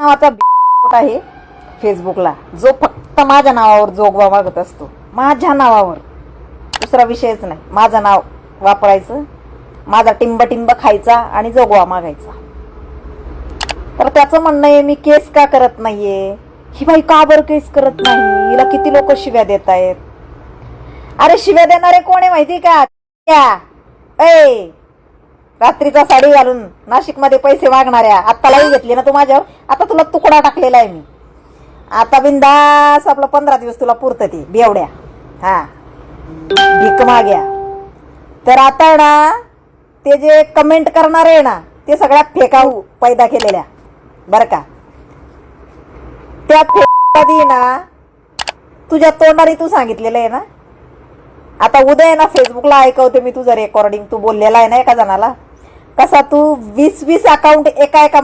नावाचा आहे फेसबुकला. जो फक्त माझ्या नावावर जोगवा मागत असतो. माझ्या नावावर. दुसरा विषयच नाही. माझं नाव वापरायचं माझा टिंब टिंब खायचा आणि जोगवा मागायचा. तर त्याचं म्हणणं आहे मी केस का करत नाहीये? ही बाई का बरं केस करत नाही? हिला किती लोक शिव्या देत आहेत अरे शिव्या देणारे कोण आहे माहिती का? त्या रात्रीचा साडी घालून नाशिकमध्ये पैसे मागणाऱ्या आत्तालाही घेतली ना तू माझ्यावर? आता तुला तुकडा टाकलेला आहे मी. आता बिंदास आपलं पंधरा दिवस तुला पुरतं ते बेवड्या. हा. भीक माग्या. तर आता ना ते जे कमेंट करणार आहे ना ते सगळ्या फेकाऊ पैदा केलेल्या. बरं का? त्या फेकाधी ना तुझ्या तोंडाने तू सांगितलेलं आहे ना? आता उद्या आहे ना फेसबुकला ऐकवते मी तुझं रेकॉर्डिंग तू बोललेला आहे ना एका जणाला? कसा तू वीस वीस अकाउंट एका एका